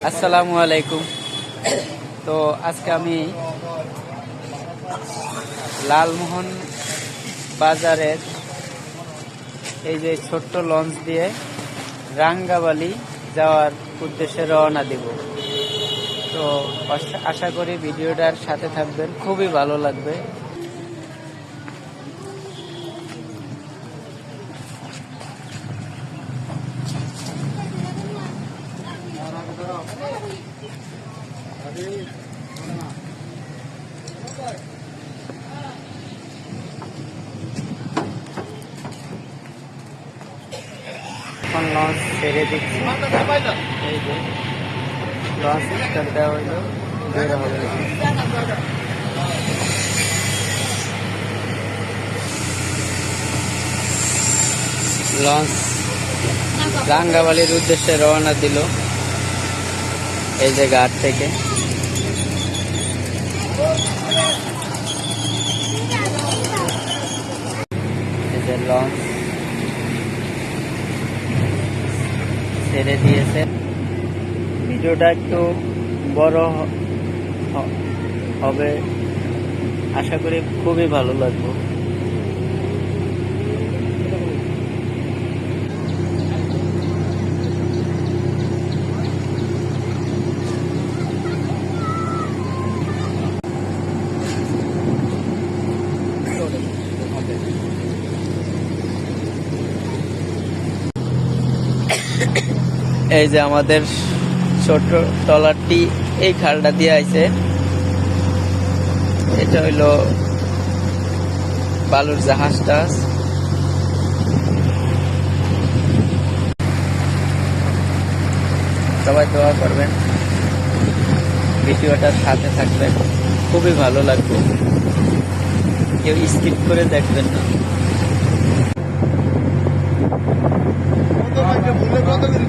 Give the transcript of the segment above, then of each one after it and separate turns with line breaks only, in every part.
আসসালামু আলাইকুম। তো আজকে আমি লালমোহন বাজারের এই যে ছোট্ট লঞ্চ দিয়ে রাঙ্গাবালি যাওয়ার উদ্দেশ্যে রওনা দিব। তো আশা- করি ভিডিওটার সাথে থাকবেন, খুবই ভালো লাগবে এখন লঞ্চ ছেড়ে দিচ্ছি হইল বের হবে লঞ্চ রাঙ্গাবালির উদ্দেশ্যে রওনা দিল এই যে ঘাট থেকে। এই যে লঞ্চ ছেড়ে দিয়েছে। ভিডিওটা একটু বড় হবে। আশা করি খুবই ভালো লাগবে। এই যে আমাদের ছোট ট্রলারটি এই খালটা দিয়ে আইছে। এটা হইল বালুর জাহাজ জাহাজটা সবাই দোয়া করবেন। ভিডিওটার সাথে থাকবেন। খুবই ভালো লাগবে। কেউ স্কিপ করে দেখবেন না
এটার মধ্যে হেয়ার বিল্ডিং আছে হেয়ার ভিতরে এই যে ওই যেদিন এরা গেছে এদিন কিন্তু এইটা আর বুবু হয়েছে এই বেদি এরা একসাথে করে কত
আজকে কিন্তু ঘুরতাম কিন্তু যদি
এই যে
অন্য-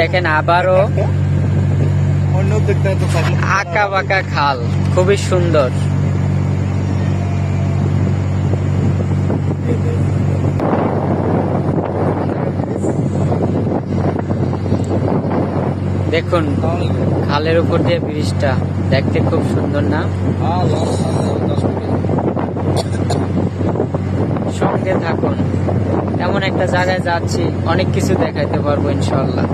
দেখেন আবারও আঁকা বাঁকা খাল খুবই সুন্দর। দেখুন, খালের উপর দিয়ে ব্রিজটা দেখতে খুব সুন্দর না? সঙ্গে থাকুন, এমন একটা জায়গায় যাচ্ছি, অনেক কিছু দেখাইতে পারব ইনশাল্লাহ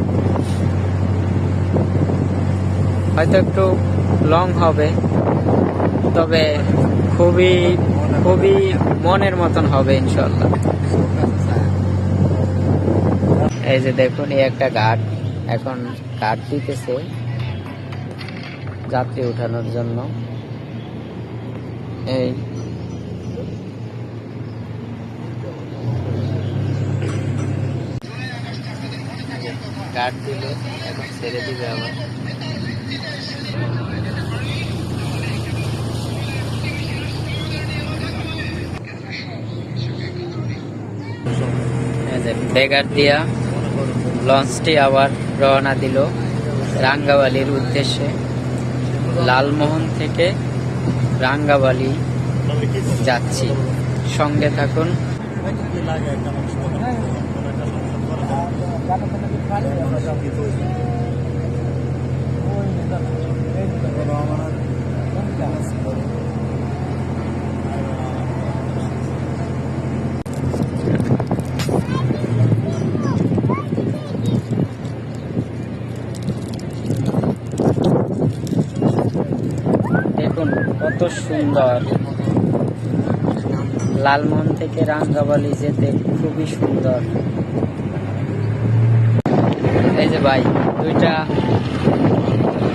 হয়তো একটু লং হবে, তবে খুবই খুবই মনের মতন হবে ইনশাল্লাহ এই যে দেখুন, এই একটা ঘাট, এখন ঘাট দিতেছে যাত্রী উঠানোর জন্য। এই। ঘাট দিল এখন ছেড়ে দিবে আবার। দিয়া লঞ্চটি আবার রওনা দিল রাঙ্গাবালির উদ্দেশ্যে। লালমোহন থেকে রাঙ্গাবালি যাচ্ছি। সঙ্গে থাকুন। দেখুন সুন্দর। লালমোহন থেকে রাঙ্গাবালি যেতে খুবই সুন্দর। এই যে ভাই, দুইটা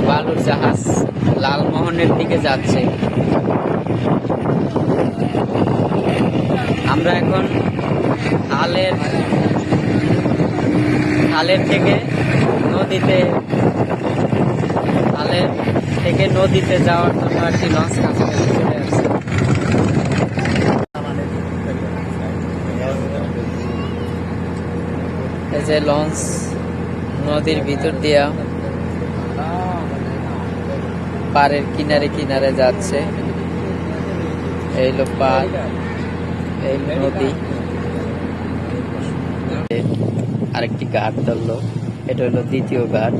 বালুর জাহাজ লালমোহনের দিকে যাচ্ছে। আমরা এখন খালের খালের থেকে নদীতে খালের থেকে নদীতে যাওয়ার জন্য একটি লঞ্চ কাছাকাছি চলে আসছে। এই যে লঞ্চ নদীর ভিতর দিয়া পাড়ের কিনারে কিনারে যাচ্ছে। এই হলো পাড়, এই নদী। আরেকটি ঘাট ধরলো, এটা হলো দ্বিতীয় ঘাট।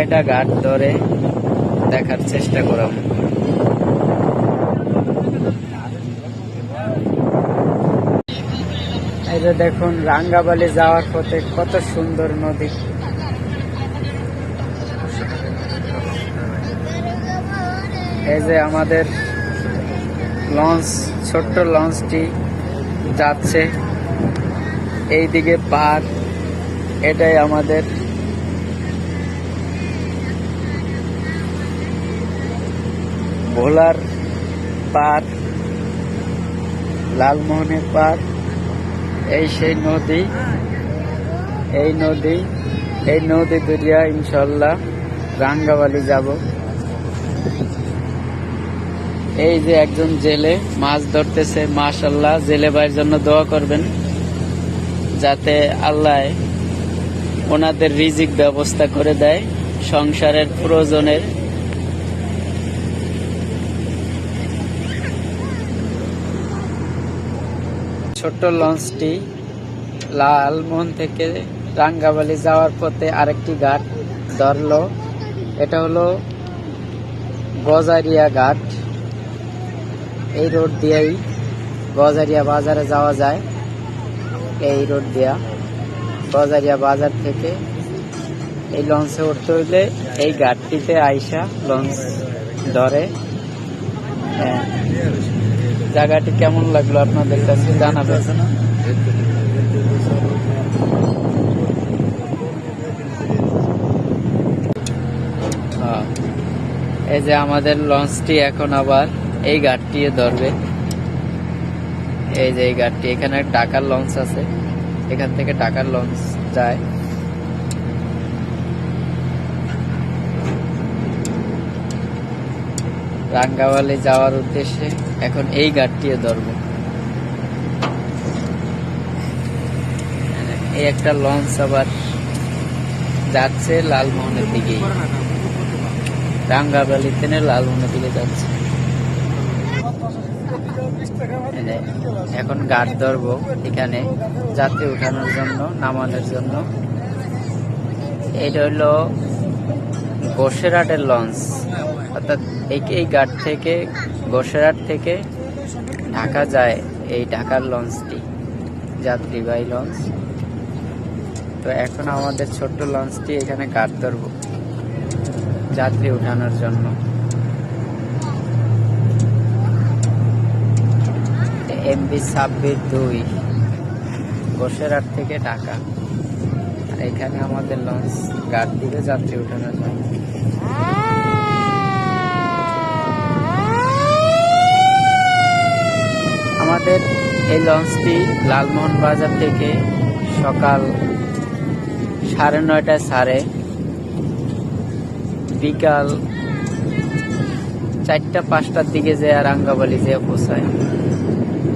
কয়টা ঘাট ধরে দেখার চেষ্টা করাম এই যে দেখুন, রাঙ্গাবালি যাওয়ার পথে কত সুন্দর নদী। এই যে আমাদের লঞ্চ, ছোট্ট লঞ্চটি যাচ্ছে। এইদিকে পার এটাই আমাদের ভোলার পার লালমোহনের পার এই সেই নদী, এই নদী এই নদী দরিয়া ইনশাল্লাহ রাঙ্গাবালি যাব। এই যে একজন জেলে মাছ ধরতেছে, মাশাল্লাহ, জেলে ভাইয়ের জন্য দোয়া করবেন, যাতে আল্লাহ ওনাদের রিজিক ব্যবস্থা করে দেয়, সংসারের প্রয়োজনের ছোট্ট লঞ্চটি লালমোহন থেকে রাঙ্গাবালি যাওয়ার পথে আরেকটি ঘাট ধরলো। এটা হলো গজারিয়া ঘাট। এই রোড দিয়েই গজারিয়া বাজারে যাওয়া যায়। এই রোড দিয়া গজারিয়া বাজার থেকে এই লঞ্চে উঠতে হইলে এই ঘাটটিতে আইসা লঞ্চ ধরে। হ্যাঁ। জায়গাটি কেমন লাগল আপনাদের কাছে? জানাবেন। এই যে আমাদের লঞ্চটি এখন আবার এই ঘাটটি ধরবে। এই যে এই ঘাটটি, এখানে টাকার লঞ্চ আছে। এখান থেকে টাকার লঞ্চ যায়। রাঙ্গাওয়ালি যাওয়ার উদ্দেশ্যে এখন এই ঘাটটিও ধরবো। এই একটা লঞ্চ আবার যাচ্ছে লালমোহনের দিকে। রাঙ্গাবালি থেকে লালমোহনের দিকে যাচ্ছে। এখন গাড় ধরবো এখানে যাত্রী উঠানোর জন্য, নামানোর জন্য। এটা হলো গোসেরাটের লঞ্চ, অর্থাৎ এই ঘাট থেকে গোসেরাট থেকে ঢাকা যায় এই ঢাকার লঞ্চটি যাত্রীবাহী লঞ্চ। তো এখন আমাদের ছোট্ট লঞ্চটি এখানে ঘাট ধরব, যাত্রী উঠানোর জন্য। এমবি ছাব্বিশ দুই গোসেরাট থেকে ঢাকা। এখানে আমাদের লঞ্চ, ঘাট দিবে যাত্রী উঠানোর জন্য। আমাদের এই লঞ্চটি লালমোহন বাজার থেকে সকাল সাড়ে নয়টায় সাড়ে বিকাল চারটা, পাঁচটার দিকে যে রাঙ্গাবালি যে পৌঁছায়।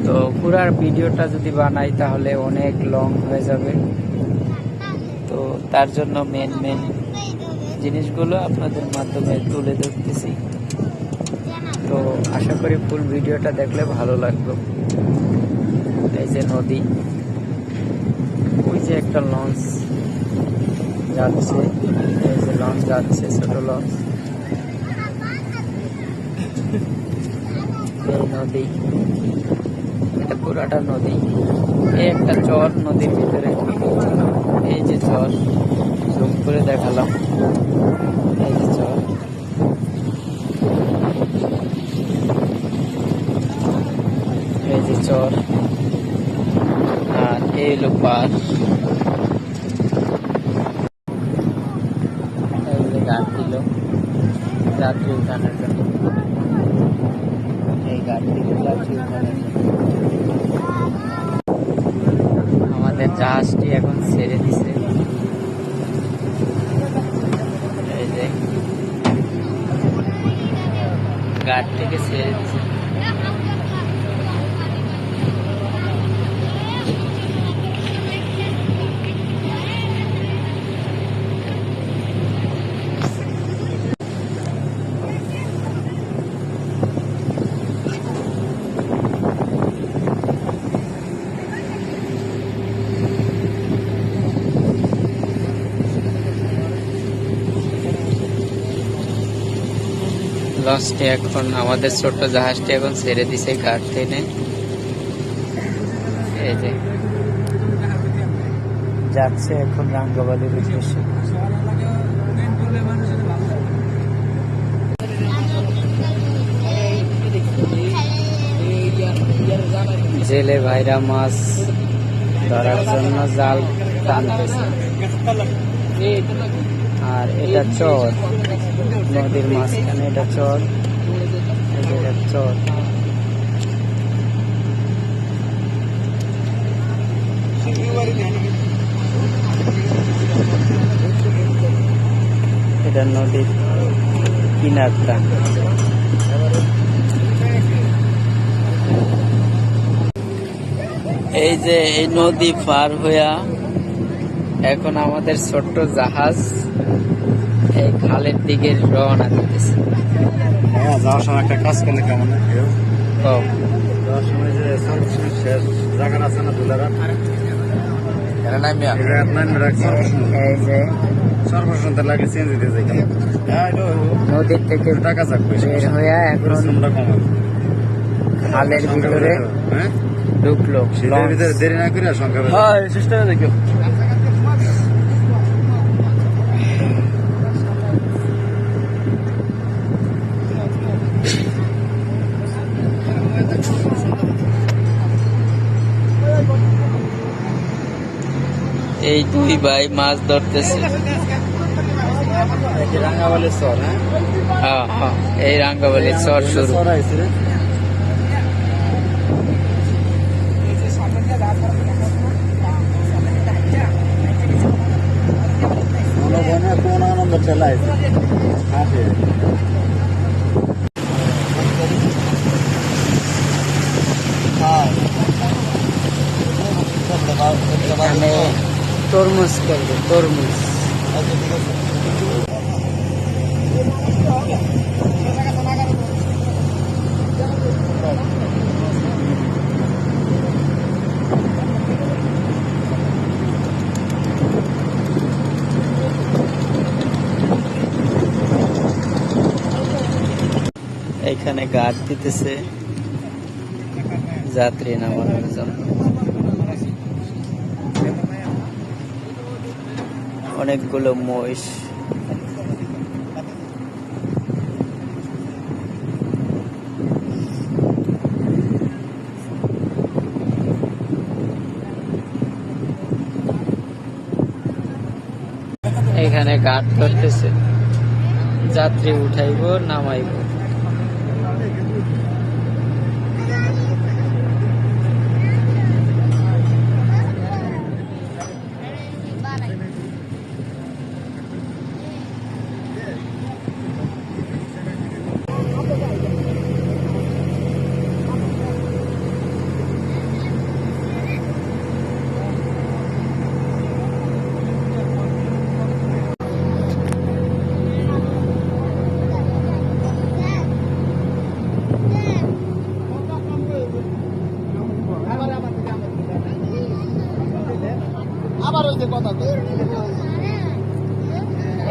তো পুরার ভিডিওটা যদি বানাই তাহলে অনেক লং হয়ে যাবে। তো তার জন্য মেন মেন জিনিসগুলো আপনাদের মাধ্যমে তুলে ধরতেছি। আশা করি ফুল ভিডিওটা দেখলে ভালো লাগবে। এই যে নদী। ওই যে একটা লঞ্চ যাচ্ছে। এই যে লঞ্চ যাচ্ছে, ছোট লঞ্চ। এই নদী। এটা পুরাটা নদী। এই একটা চর নদীর ভিতরে। এই যে চর। জুম করে দেখালাম। এই যে চর এই যে চর, আর এই হলো যে গাছ দিল যাত্রী উঠানোর জন্য। এই গাছ দিল যাত্রী উঠানোর আমাদের জাহাজটি এখন ছেড়ে দিছে। এই যে ছেড়ে দিছে। লঞ্চটি এখন আমাদের ছোট্ট জাহাজটি এখন ছেড়ে দিছে ঘাট টেনে। এই যে। যাচ্ছে এখন রাঙ্গাবালির উদ্দেশ্যে। জেলে ভাইরা মাছ ধরার জন্য জাল টানতেছে। আর এটা চর। নদীর মাঝখানে এটা চর। চর। এটা নদীর কিনারটা। এই যে এই নদী পার হইয়া এখন আমাদের ছোট্ট জাহাজ এই খালের দিকে রওনা দিতেছে।
হ্যাঁ যাওয়ার সময় একটা কাজ করলে কেমন হয়? কেউ? যাওয়ার সময় যে শেষ আছে না দুলারা হ্যাঁ
নদীর থেকে বের এখন খালের ভিতরে
হ্যাঁ?
ঢুকলো।
দেরি না করে সংখ্যা
এই দুই ভাই মাছ ধরতেছে।
এই রাঙ্গাবালির চর হ্যাঁ?
হ্যাঁ হ্যাঁ শুরু।
রে। মনে হয় না কোন আনন্দ ঠেলা আইছে হাসে
এখানে তরমুজ করবে তরমুজ এখানে গাছ দিতেছে। যাত্রী নামানোর জন্য। অনেকগুলো মহিষ। এখানে গাট ধরতেছে। যাত্রী উঠাইব নামাইব।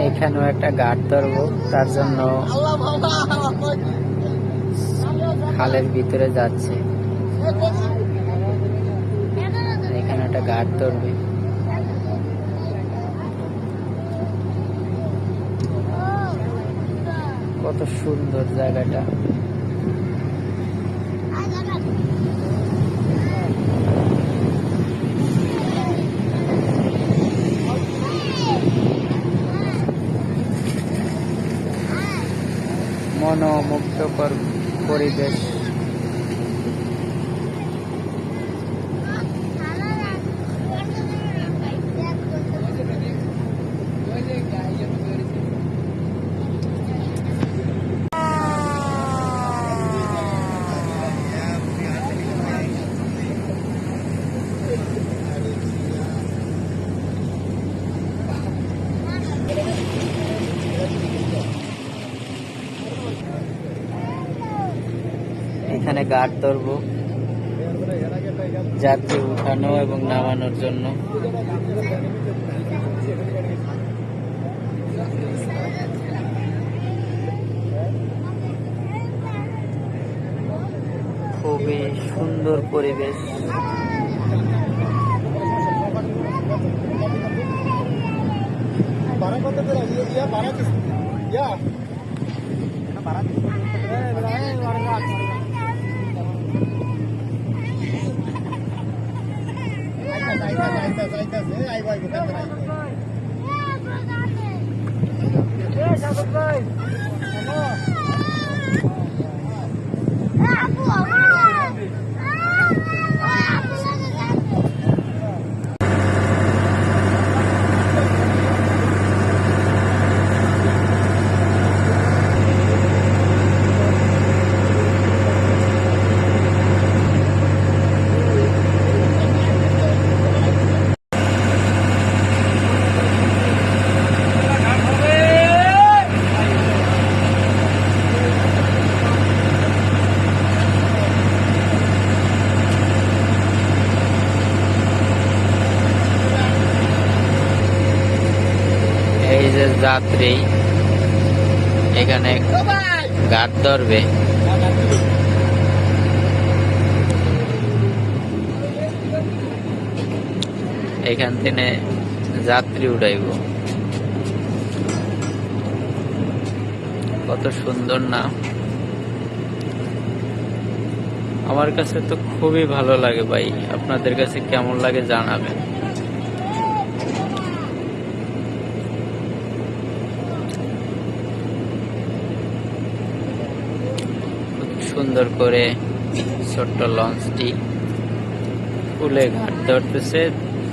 এখানেও একটা গাট ধরবো তার জন্য খালের ভিতরে যাচ্ছে। এখানে একটা গাট ধরবে। কত সুন্দর জায়গাটা। মনোমুগ্ধকর পরিবেশ এখানে গার্ড ধরব। যাত্রী উঠানো এবং নামানোর জন্য। খুবই সুন্দর পরিবেশ।
বারা কত করে? ইয়ে, ইয়ে, ইয়া বারা কি ইয়া। বারা কি Yes,
I'm a যাত্রী এখানে গাড় ধরবে। এখান থেকে যাত্রী উঠাইব কত সুন্দর না। আমার কাছে তো খুবই ভালো লাগে ভাই। আপনাদের কাছে কেমন লাগে জানাবেন খুব সুন্দর করে ছোট্ট লঞ্চটি ফুলে ঘাট ধরতেছে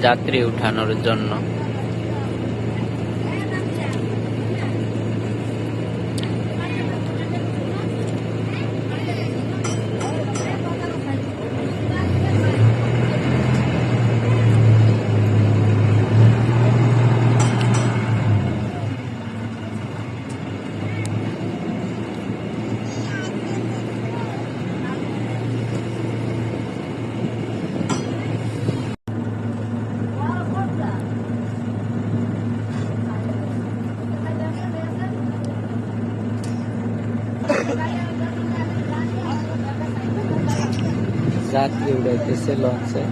যাত্রী উঠানোর জন্য। যাত্রী উড়াইতেছে লঞ্চে।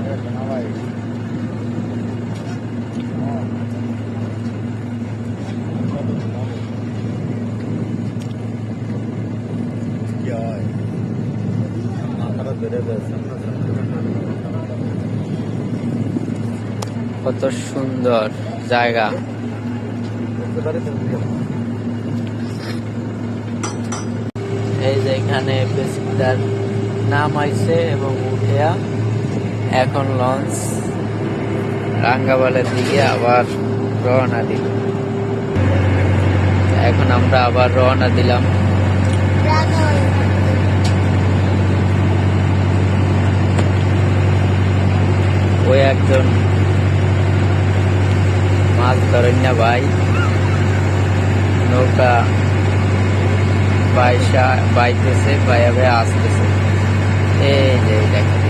কত সুন্দর জায়গা। এই যে এখানে বেসিকদার নাম আইছে এবং উঠিয়া এখন লঞ্চ রাঙ্গাবালের দিকে আবার রওনা দিল। এখন আমরা আবার রওনা দিলাম। ওই একজন মাছ ধরেন না ভাই। নৌকা বাইশা বাইতেছে, বাইয়া বাইয়া আসতেছে। এই যে দেখেন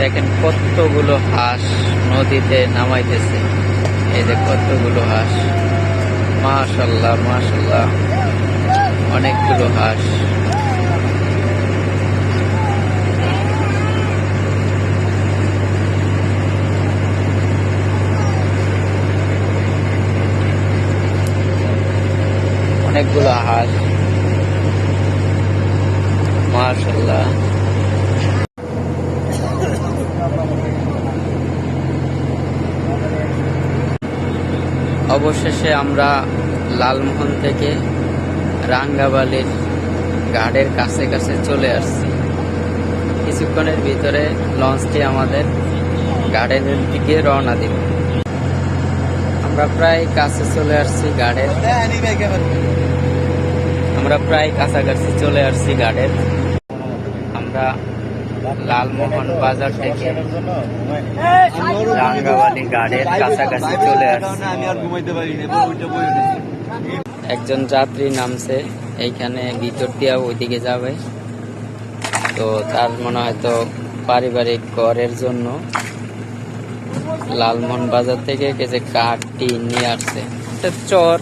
দেখেন কতগুলো হাঁস নদীতে নামাইতেছে। এই যে কতগুলো হাঁস। মাশাল্লাহ মাশাল্লাহ অনেকগুলো হাঁস। অনেকগুলো হাঁস। মাশাল্লাহ অবশেষে আমরা লালমোহন থেকে রাঙ্গাবালির ঘাটের কাছে কাছে চলে আসছি। কিছুক্ষণের ভিতরে লঞ্চটি আমাদের গার্ডেনের দিকে রওনা দিব। আমরা প্রায় কাছে চলে আসছি গার্ডের আমরা প্রায় কাছাকাছি চলে আসছি গার্ডের আমরা লালমোহন বাজার থেকে রাঙ্গাবালি গাড়ির কাছাকাছি চলে আসছে। একজন যাত্রী নামছে, এইখানে ভিতর দিয়া ওইদিকে যাবে। তো তার মনে হয় তো পারিবারিক ঘরের জন্য লালমোহন বাজার থেকে কিছু কাঠ টিন নিয়ে আসছে। চর।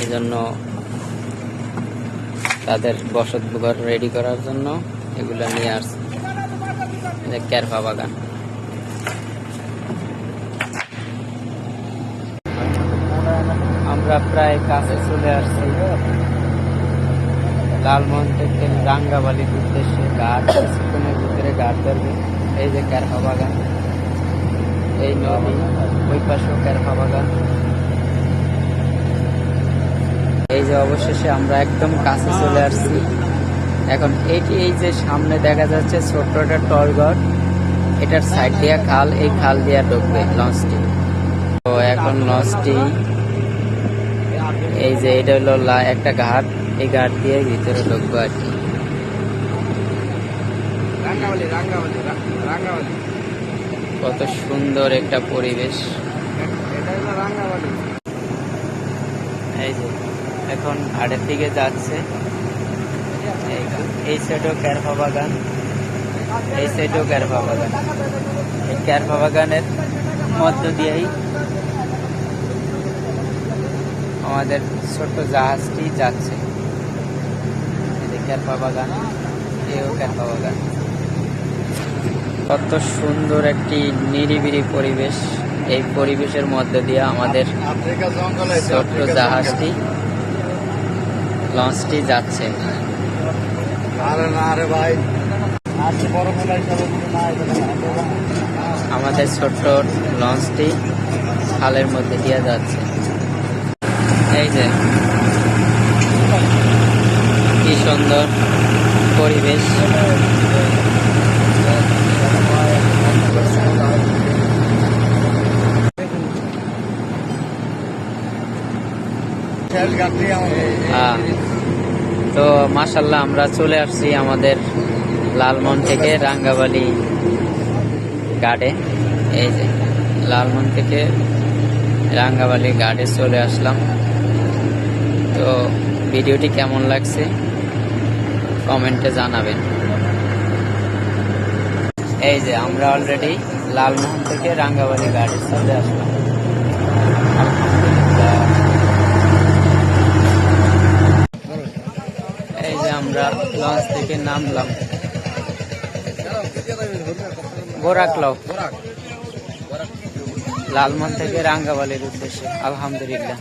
এই জন্য তাদের বসত ঘর রেডি করার জন্য এগুলো নিয়ে আসছে। ক্যারফা বাগান। আমরা প্রায় কাছে চলে আসছি। লালমোহন থেকে রাঙ্গাবালির উদ্দেশ্যে ঘাট কিছুক্ষণের ভিতরে ঘাট ধরবে। এই যে ক্যারফা বাগান। এই নদী, ওই পাশেও ক্যারফা বাগান। এই যে অবশেষে আমরা একদম কাছে চলে আসছি। এখন এটি এই যে সামনে দেখা যাচ্ছে ছোট্ট একটা টলঘর এটার সাইড দিয়া খাল এই খাল দিয়া ঢুকবে লঞ্চটি। তো এখন লঞ্চটি এই যে এটা হলো লা- একটা ঘাট এই ঘাট দিয়ে ভিতরে ঢুকবো আর কি। কত সুন্দর একটা পরিবেশ। এই যে এখন ঘাটের দিকে যাচ্ছে। এই সাইডেও ক্যারফা বাগান এই সাইডেও ক্যারফা বাগান এই ক্যারফা বাগানের মধ্য দিয়েই আমাদের ছোট্ট জাহাজটি যাচ্ছে। ক্যারফা বাগান এও ক্যারফা বাগান কত সুন্দর একটি নিরিবিলি পরিবেশ এই পরিবেশের মধ্যে দিয়ে আমাদের ছোট্ট জাহাজটি লঞ্চটি যাচ্ছে।
আরে না রে ভাই।
আমাদের ছোট্ট লঞ্চটি খালের মধ্যে দিয়ে যাচ্ছে। এই যে কি সুন্দর পরিবেশ। হ্যাঁ। তো মাসাল্লাহ আমরা চলে আসছি আমাদের লালমন থেকে রাঙ্গাবালি ঘাটে। এই যে লালমন থেকে রাঙ্গাবালি গার্ডে চলে আসলাম। তো ভিডিওটি কেমন লাগছে কমেন্টে জানাবেন। এই যে, আমরা অলরেডি লালমোহন থেকে রাঙ্গাবালি গার্ডে চলে আসলাম আলহামদুলিল্লাহ এই যে আমরা লঞ্চ থেকে নামলাম। বোরাকলাও লালমন থেকে রাঙ্গাবালির উদ্দেশ্যে। আলহামদুলিল্লাহ।